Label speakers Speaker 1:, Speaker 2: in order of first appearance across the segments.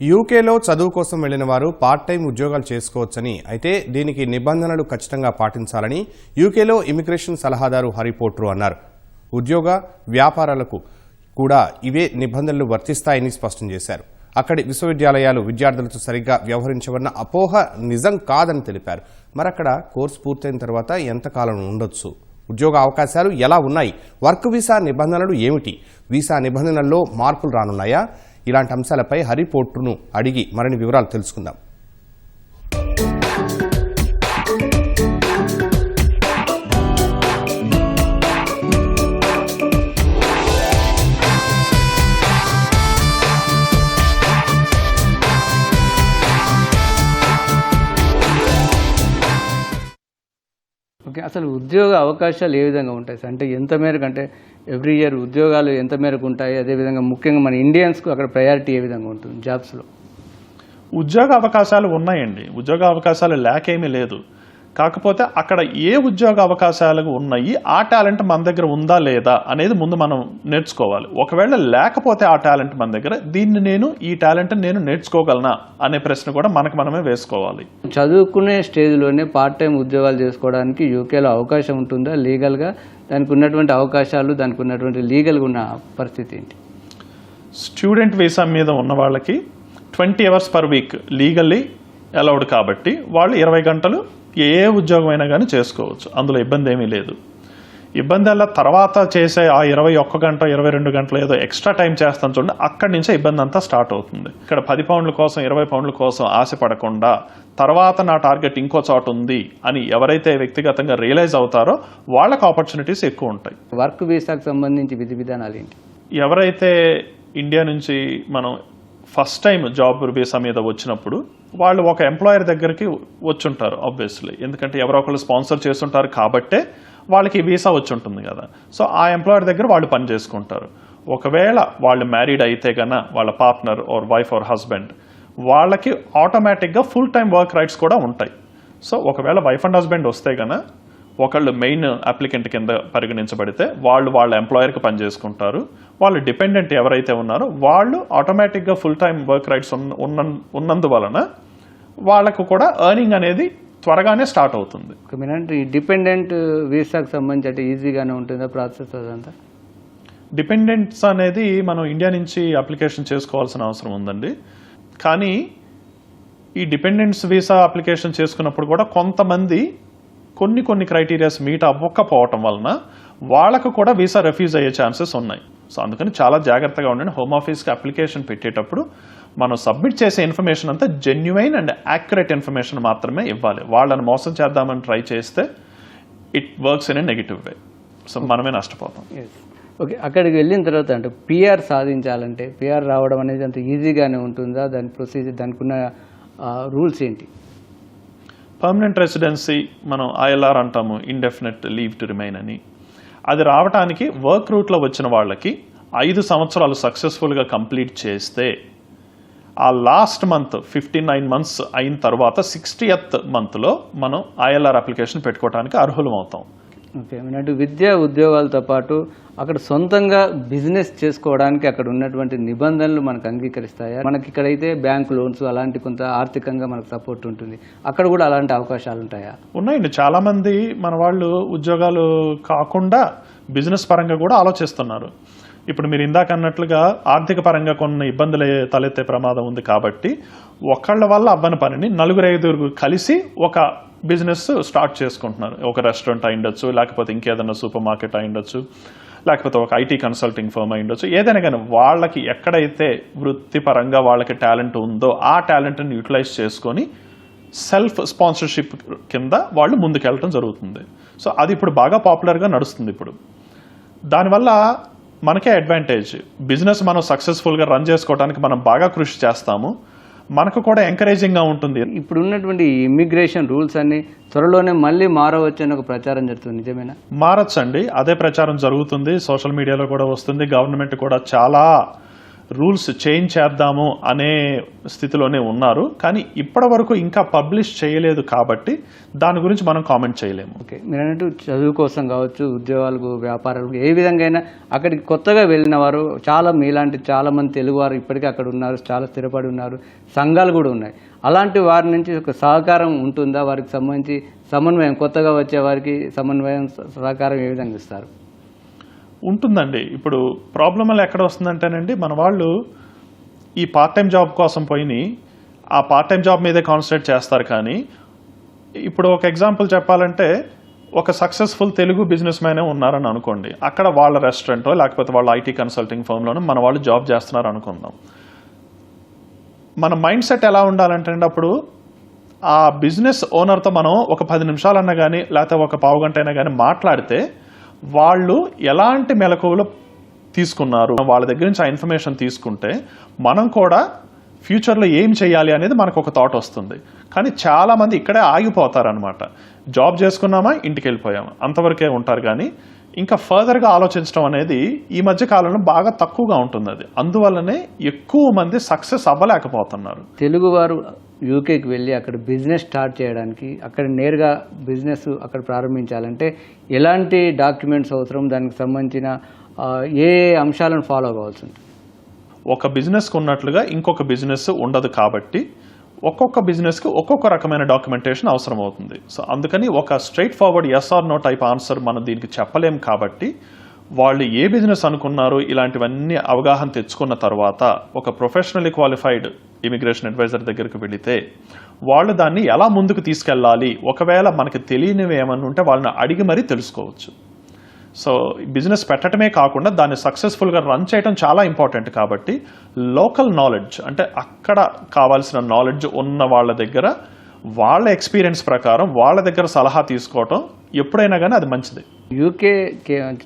Speaker 1: యూకేలో చదువు కోసం వెళ్ళిన వారు పార్ట్ టైం ఉద్యోగాలు చేసుకోవచ్చని అయితే దీనికి నిబంధనలు ఖచ్చితంగా పాటించాలని యూకేలో ఇమిగ్రేషన్ సలహాదారు హరిపోట్రు అన్నారు. ఉద్యోగ వ్యాపారాలకు కూడా ఇవే నిబంధనలు వర్తిస్తాయని స్పష్టం చేశారు. అక్కడి విశ్వవిద్యాలయాలు విద్యార్థులతో సరిగ్గా వ్యవహరించవన్న అపోహ నిజం కాదని తెలిపారు. మరక్కడ కోర్సు పూర్తయిన తర్వాత ఎంతకాలం ఉండొచ్చు? ఉద్యోగ అవకాశాలు ఎలా ఉన్నాయి? వర్క్ వీసా నిబంధనలు ఏమిటి? వీసా నిబంధనల్లో మార్పులు రానున్నాయా? ఇలాంటి అంశాలపై హరిపోర్టును అడిగి మరిన్ని వివరాలు తెలుసుకుందాం.
Speaker 2: ఓకే అసలు ఉద్యోగ అవకాశాలు ఏ విధంగా ఉంటాయి? సార్ అంటే ఎంత మేరకు అంటే ఎవ్రీ ఇయర్ ఉద్యోగాలు ఎంత మేరకు ఉంటాయి? అదేవిధంగా ముఖ్యంగా మన ఇండియన్స్కు అక్కడ ప్రయారిటీ ఏ విధంగా ఉంటుంది? జాబ్స్లో
Speaker 3: ఉద్యోగ అవకాశాలు ఉన్నాయండి. ఉద్యోగ అవకాశాలు లేకేమీ లేదు. కాకపోతే అక్కడ ఏ ఉద్యోగ అవకాశాలు ఉన్నాయి ఆ టాలెంట్ మన దగ్గర ఉందా లేదా అనేది ముందు మనం నేర్చుకోవాలి. ఒకవేళ లేకపోతే ఆ టాలెంట్ మన దగ్గర దీన్ని నేను ఈ టాలెంట్ నేను నేర్చుకోగలనా అనే ప్రశ్న కూడా మనకు మనమే వేసుకోవాలి.
Speaker 2: చదువుకునే స్టేజ్లోనే పార్ట్ టైం ఉద్యోగాలు చేసుకోవడానికి యూకేలో అవకాశం ఉంటుందా? లీగల్గా దానికి ఉన్నటువంటి అవకాశాలు దానికి ఉన్నటువంటి లీగల్గా ఉన్న పరిస్థితి ఏంటి?
Speaker 3: స్టూడెంట్ వీసా మీద ఉన్న వాళ్ళకి twenty hours per week legally allowed కాబట్టి వాళ్ళు ఇరవై గంటలు ఏ ఉద్యోగం అయినా కానీ చేసుకోవచ్చు. అందులో ఇబ్బంది ఏమీ లేదు. ఇబ్బంది అలా తర్వాత చేసే ఆ ఇరవై ఒక్క గంట ఇరవై రెండు గంటలు ఏదో ఎక్స్ట్రా టైం చేస్తాను చూడండి అక్కడి నుంచే ఇబ్బంది అంతా స్టార్ట్ అవుతుంది. ఇక్కడ పది పౌండ్ల కోసం ఇరవై పౌండ్ల కోసం ఆశపడకుండా తర్వాత నా టార్గెట్ ఇంకో చోట ఉంది అని ఎవరైతే వ్యక్తిగతంగా రియలైజ్ అవుతారో వాళ్ళకి ఆపర్చునిటీస్ ఎక్కువ ఉంటాయి.
Speaker 2: వర్క్ వీసాకు సంబంధించి విధి విధానాలు ఏంటి?
Speaker 3: ఎవరైతే ఇండియా నుంచి మనం ఫస్ట్ టైం జాబ్ వీసా మీద వచ్చినప్పుడు వాళ్ళు ఒక ఎంప్లాయర్ దగ్గరికి వచ్చుంటారు ఆబ్వియస్లీ ఎందుకంటే ఎవరో ఒకళ్ళు స్పాన్సర్ చేస్తుంటారు కాబట్టే వాళ్ళకి వీసా వచ్చి ఉంటుంది కదా. సో ఆ ఎంప్లాయర్ దగ్గర వాళ్ళు పని చేసుకుంటారు. ఒకవేళ వాళ్ళు మ్యారీడ్ అయితే గన వాళ్ళ partner or wife or husband వాళ్ళకి ఆటోమేటిక్గా ఫుల్ టైం వర్క్ రైట్స్ కూడా ఉంటాయి. సో ఒకవేళ వైఫ్ అండ్ హస్బెండ్ వస్తే గన ఒకళ్ళు మెయిన్ అప్లికెంట్ కింద పరిగణించబడితే వాళ్ళు వాళ్ళ ఎంప్లాయర్కి పనిచేసుకుంటారు వాళ్ళు డిపెండెంట్ ఎవరైతే ఉన్నారో వాళ్ళు ఆటోమేటిక్గా ఫుల్ టైం వర్క్ రైట్స్ ఉన్న ఉన్నందువలన వాళ్ళకు కూడా ఎర్నింగ్ అనేది త్వరగానే స్టార్ట్ అవుతుంది.
Speaker 2: ఈ డిపెండెంట్ వీసాకు సంబంధించి అంటే ఈజీగానే ఉంటుందా ప్రాసెస్ అదంతా?
Speaker 3: డిపెండెంట్స్ అనేది మనం ఇండియా నుంచి అప్లికేషన్ చేసుకోవాల్సిన అవసరం ఉందండి. కానీ ఈ డిపెండెంట్స్ వీసా అప్లికేషన్ చేసుకున్నప్పుడు కూడా కొంతమంది కొన్ని కొన్ని క్రైటీరియాస్ మీట్ అవ్వకపోవటం వలన వాళ్ళకు కూడా వీసా రెఫ్యూజ్ అయ్యే ఛాన్సెస్ ఉన్నాయి. సో అందుకని చాలా జాగ్రత్తగా ఉండండి. హోమ్ ఆఫీస్కి అప్లికేషన్ పెట్టేటప్పుడు మనం సబ్మిట్ చేసే ఇన్ఫర్మేషన్ అంతా జెన్యున్ అండ్ యాక్యురేట్ ఇన్ఫర్మేషన్ మాత్రమే ఇవ్వాలి. వాళ్ళని మోసం చేద్దామని ట్రై చేస్తే it works in a negative way so మనమే నష్టపోతాం.
Speaker 2: ఓకే అక్కడికి వెళ్ళిన తర్వాత అంటే పిఆర్ సాధించాలంటే పిఆర్ రావడం అనేది అంత ఈజీగానే ఉంటుందా? దాని ప్రొసీజర్ దానికి ఉన్న రూల్స్ ఏంటి?
Speaker 3: పర్మనెంట్ రెసిడెన్సీ మనం ఐఎల్ఆర్ అంటాము ఇండెఫినెట్ లీవ్ టు రిమైన్ అని. అది రావడానికి వర్క్ రూట్లో వచ్చిన వాళ్ళకి ఐదు సంవత్సరాలు సక్సెస్ఫుల్గా కంప్లీట్ చేస్తే ఆ last month fifty nine months అయిన తర్వాత సిక్స్టీయత్ మంత్లో మనం ఐఎల్ఆర్ అప్లికేషన్ పెట్టుకోవడానికి అర్హులం అవుతాం
Speaker 2: ఓకే మీనంటూ విద్యా ఉద్యోగాలతో పాటు అక్కడ సొంతంగా బిజినెస్ చేసుకోవడానికి అక్కడ ఉన్నటువంటి నిబంధనలు మనకు అంగీకరిస్తాయా? మనకి ఇక్కడైతే బ్యాంక్ లోన్స్ అలాంటి కొంత ఆర్థికంగా మనకు సపోర్ట్ ఉంటుంది. అక్కడ కూడా అలాంటి అవకాశాలు ఉంటాయా?
Speaker 3: ఉన్నాయండి. చాలా మంది మన వాళ్ళు ఉద్యోగాలు కాకుండా బిజినెస్ పరంగా కూడా ఆలోచిస్తున్నారు. ఇప్పుడు మీరు ఇందాక అన్నట్లుగా ఆర్థిక పరంగా కొన్ని ఇబ్బందులు తలెత్తే ప్రమాదం ఉంది కాబట్టి ఒకళ్ళ వల్ల అవ్వని పనిని నలుగురు ఐదుగురు కలిసి ఒక బిజినెస్ స్టార్ట్ చేసుకుంటున్నారు. ఒక రెస్టారెంట్ అయిండొచ్చు లేకపోతే ఇంకేదైనా సూపర్ మార్కెట్ అయిండొచ్చు లేకపోతే ఒక ఐటీ కన్సల్టింగ్ ఫర్మ్ అయిండొచ్చు ఏదైనా కానీ వాళ్ళకి ఎక్కడైతే వృత్తిపరంగా వాళ్ళకి టాలెంట్ ఉందో ఆ టాలెంట్ని యూటిలైజ్ చేసుకొని సెల్ఫ్ స్పాన్సర్షిప్ కింద వాళ్ళు ముందుకెళ్ళటం జరుగుతుంది. సో అది ఇప్పుడు బాగా పాపులర్గా నడుస్తుంది ఇప్పుడు. దానివల్ల మనకే అడ్వాంటేజ్ బిజినెస్ మనం సక్సెస్ఫుల్గా రన్ చేసుకోవడానికి మనం బాగా కృషి చేస్తాము. మనకు కూడా ఎంకరేజింగ్గా ఉంటుంది.
Speaker 2: ఇప్పుడు ఉన్నటువంటి ఇమ్మిగ్రేషన్ రూల్స్ అన్ని త్వరలోనే మళ్ళీ మారవచ్చు అని ఒక ప్రచారం జరుగుతుంది. నిజమేనా?
Speaker 3: మారచ్చండి. అదే ప్రచారం జరుగుతుంది. సోషల్ మీడియాలో కూడా వస్తుంది. గవర్నమెంట్ కూడా చాలా రూల్స్ చేంజ్ చేద్దాము అనే స్థితిలోనే ఉన్నారు. కానీ ఇప్పటి వరకు ఇంకా పబ్లిష్ చేయలేదు కాబట్టి దాని గురించి మనం కామెంట్ చేయలేము.
Speaker 2: ఓకే. మీరు అన్నట్టు చదువు కోసం కావచ్చు ఉద్యోగాలకు వ్యాపారాలకు ఏ విధంగా అయినా అక్కడికి కొత్తగా వెళ్ళిన వారు చాలా మీలాంటి చాలా మంది తెలుగు వారు ఇప్పటికీ అక్కడ ఉన్నారు చాలా స్థిరపడి ఉన్నారు సంఘాలు కూడా ఉన్నాయి. అలాంటి వారి నుంచి ఒక సహకారం ఉంటుందా? వారికి సంబంధించి సమన్వయం కొత్తగా వచ్చే వారికి సమన్వయం సహకారం ఏ విధంగా ఇస్తారు?
Speaker 3: ఉంటుందండి. ఇప్పుడు ప్రాబ్లం అలా ఎక్కడ వస్తుందంటేనండి మన వాళ్ళు ఈ పార్ట్ టైం జాబ్ కోసం పోయి ఆ పార్ట్ టైం జాబ్ మీదే కాన్సన్ట్రేట్ చేస్తారు కానీ ఇప్పుడు ఒక ఎగ్జాంపుల్ చెప్పాలంటే ఒక సక్సెస్ఫుల్ తెలుగు బిజినెస్ మ్యానే ఉన్నారని అనుకోండి. అక్కడ వాళ్ళ రెస్టారెంటో లేకపోతే వాళ్ళ ఐటీ కన్సల్టింగ్ ఫర్మ్లోనో మన వాళ్ళు జాబ్ చేస్తున్నారు అనుకుందాం. మన మైండ్ సెట్ ఎలా ఉండాలంటే అండి అప్పుడు ఆ బిజినెస్ ఓనర్తో మనం ఒక పది నిమిషాలన్నా కానీ లేకపోతే ఒక పావు గంట అయినా కానీ మాట్లాడితే వాళ్ళు ఎలాంటి మెలకువలు తీసుకున్నారు? వాళ్ళ దగ్గర నుంచి ఆ ఇన్ఫర్మేషన్ తీసుకుంటే మనం కూడా ఫ్యూచర్లో ఏం చేయాలి అనేది మనకు ఒక థాట్ వస్తుంది. కానీ చాలామంది ఇక్కడే ఆగిపోతారనమాట జాబ్ చేసుకున్నామా? ఇంటికి వెళ్ళిపోయామా? అంతవరకే ఉంటారు కానీ ఇంకా ఫర్దర్గా ఆలోచించడం అనేది ఈ మధ్య కాలంలో బాగా తక్కువగా ఉంటుంది అది అందువల్లనే ఎక్కువ మంది సక్సెస్ అవ్వలేకపోతున్నారు.
Speaker 2: తెలుగువారు యూకేకి వెళ్ళి అక్కడ బిజినెస్ స్టార్ట్ చేయడానికి అక్కడ నేరుగా బిజినెస్ అక్కడ ప్రారంభించాలంటే ఎలాంటి డాక్యుమెంట్స్ అవసరం? దానికి సంబంధించిన ఏ ఏ అంశాలను ఫాలో కావాల్సి ఉంటుంది?
Speaker 3: ఒక బిజినెస్కి ఉన్నట్లుగా ఇంకొక బిజినెస్ ఉండదు కాబట్టి ఒక్కొక్క బిజినెస్కి ఒక్కొక్క రకమైన డాక్యుమెంటేషన్ అవసరం అవుతుంది. సో అందుకని ఒక straightforward yes or no type answer మనం దీనికి చెప్పలేం కాబట్టి వాళ్ళు ఏ బిజినెస్ అనుకున్నారు ఇలాంటివన్నీ అవగాహన తెచ్చుకున్న తర్వాత ఒక ప్రొఫెషనలీ క్వాలిఫైడ్ ఇమిగ్రేషన్ అడ్వైజర్ దగ్గరికి వెళితే వాళ్ళు దాన్ని ఎలా ముందుకు తీసుకెళ్ళాలి? ఒకవేళ మనకి తెలియనివి ఏమన్నా ఉంటే వాళ్ళని అడిగి మరీ తెలుసుకోవచ్చు. సో బిజినెస్ పెట్టడమే కాకుండా దాన్ని సక్సెస్ఫుల్గా రన్ చేయడం చాలా ఇంపార్టెంట్ కాబట్టి లోకల్ నాలెడ్జ్ అంటే అక్కడ కావాల్సిన నాలెడ్జ్ ఉన్న వాళ్ళ దగ్గర వాళ్ళ ఎక్స్పీరియన్స్ ప్రకారం వాళ్ళ దగ్గర సలహా తీసుకోవటం ఎప్పుడైనా కానీ అది మంచిది.
Speaker 2: యూకే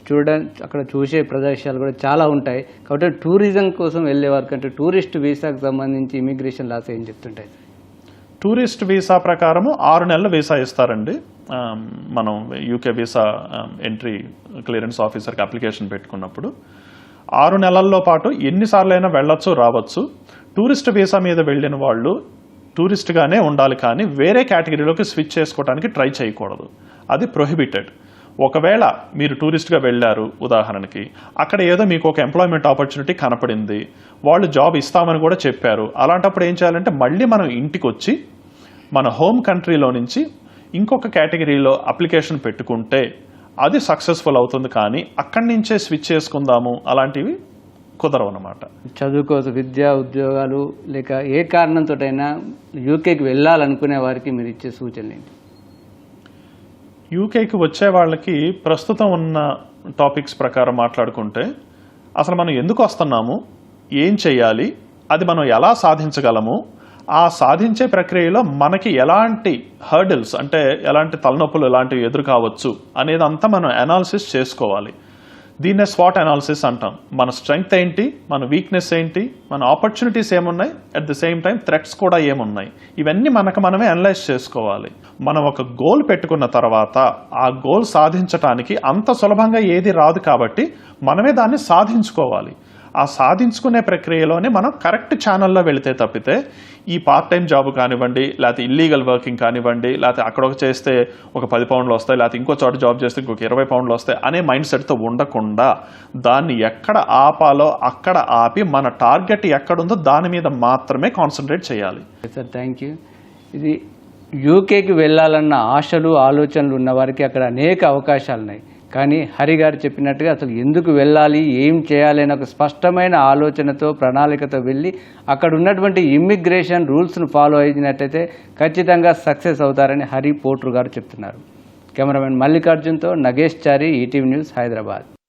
Speaker 2: చూడడానికి అక్కడ చూసే ప్రదేశాలు కూడా చాలా ఉంటాయి. కాబట్టి టూరిజం కోసం వెళ్ళే వారికి అంటే టూరిస్ట్ వీసాకు సంబంధించి ఇమిగ్రేషన్ లాస్ ఏం చెప్తుంటాయి?
Speaker 3: టూరిస్ట్ వీసా ప్రకారము ఆరు నెలల వీసా ఇస్తారండి. మనం యూకే వీసా ఎంట్రీ క్లియరెన్స్ ఆఫీసర్కి అప్లికేషన్ పెట్టుకున్నప్పుడు ఆరు నెలల్లో పాటు ఎన్నిసార్లైనా వెళ్ళొచ్చు రావచ్చు. టూరిస్ట్ వీసా మీద వెళ్ళిన వాళ్ళు టూరిస్ట్గానే ఉండాలి కానీ వేరే కేటగిరీలోకి స్విచ్ చేసుకోవడానికి ట్రై చేయకూడదు. అది ప్రొహిబిటెడ్. ఒకవేళ మీరు టూరిస్ట్గా వెళ్ళారు ఉదాహరణకి అక్కడ ఏదో మీకు ఒక ఎంప్లాయ్మెంట్ ఆపర్చునిటీ కనపడింది వాళ్ళు జాబ్ ఇస్తామని కూడా చెప్పారు. అలాంటప్పుడు ఏం చేయాలంటే మళ్ళీ మనం ఇంటికి వచ్చి మన హోమ్ కంట్రీలో నుంచి ఇంకొక కేటగిరీలో అప్లికేషన్ పెట్టుకుంటే అది సక్సెస్ఫుల్ అవుతుంది కానీ అక్కడి నుంచే స్విచ్ చేసుకుందాము అలాంటివి కుదరవు అనమాట
Speaker 2: చదువుకోవచ్చు విద్య ఉద్యోగాలు లేక ఏ కారణంతోటైనా యూకేకి వెళ్ళాలనుకునే వారికి మీరు ఇచ్చే సూచనలు ఏంటి?
Speaker 3: యూకేకి వచ్చే వాళ్ళకి ప్రస్తుతం ఉన్న టాపిక్స్ ప్రకారం మాట్లాడుకుంటే అసలు మనం ఎందుకు వస్తున్నాము? ఏం చేయాలి? అది మనం ఎలా సాధించగలము? ఆ సాధించే ప్రక్రియలో మనకి ఎలాంటి హర్డిల్స్ అంటే ఎలాంటి తలనొప్పులు ఎలాంటివి ఎదురు కావచ్చు అనేదంతా మనం అనాలిసిస్ చేసుకోవాలి. దీన్నే స్వాట్ అనాలిసిస్ అంటాం. మన స్ట్రెంగ్త్ ఏంటి? మన వీక్నెస్ ఏంటి? మన ఆపర్చునిటీస్ ఏమున్నాయి? At the same time threats కూడా ఏమున్నాయి? ఇవన్నీ మనకు మనమే అనలైజ్ చేసుకోవాలి. మనం ఒక గోల్ పెట్టుకున్న తర్వాత ఆ గోల్ సాధించటానికి అంత సులభంగా ఏది రాదు కాబట్టి మనమే దాన్ని సాధించుకోవాలి. ఆ సాధించుకునే ప్రక్రియలోనే మనం కరెక్ట్ ఛానల్లో వెళితే తప్పితే ఈ పార్ట్ టైం జాబ్ కానివ్వండి లేకపోతే ఇల్లీగల్ వర్కింగ్ కానివ్వండి లేకపోతే అక్కడ ఒక చేస్తే ఒక పది పౌండ్లు వస్తాయి లేకపోతే ఇంకో చోట జాబ్ చేస్తే ఇంకొక ఇరవై పౌండ్లు వస్తాయి అనే మైండ్ సెట్తో ఉండకుండా దాన్ని ఎక్కడ ఆపాలో అక్కడ ఆపి మన టార్గెట్ ఎక్కడుందో దాని మీద మాత్రమే కాన్సన్ట్రేట్ చేయాలి.
Speaker 2: సార్ థ్యాంక్ యూ ఇది యూకేకి వెళ్ళాలన్న ఆశలు ఆలోచనలు ఉన్నవారికి అక్కడ అనేక అవకాశాలు ఉన్నాయి కానీ హరి గారు చెప్పినట్టుగా అసలు ఎందుకు వెళ్ళాలి ఏం చేయాలి అనే ఒక స్పష్టమైన ఆలోచనతో ప్రణాళికతో వెళ్ళి అక్కడ ఉన్నటువంటి ఇమ్మిగ్రేషన్ రూల్స్ను ఫాలో అయినట్టయితే ఖచ్చితంగా సక్సెస్ అవుతారని హరి పోట్రు గారు చెప్తున్నారు. కెమెరామెన్ మల్లికార్జున్తో నగేష్ చారి ఈటీవీ న్యూస్ హైదరాబాద్.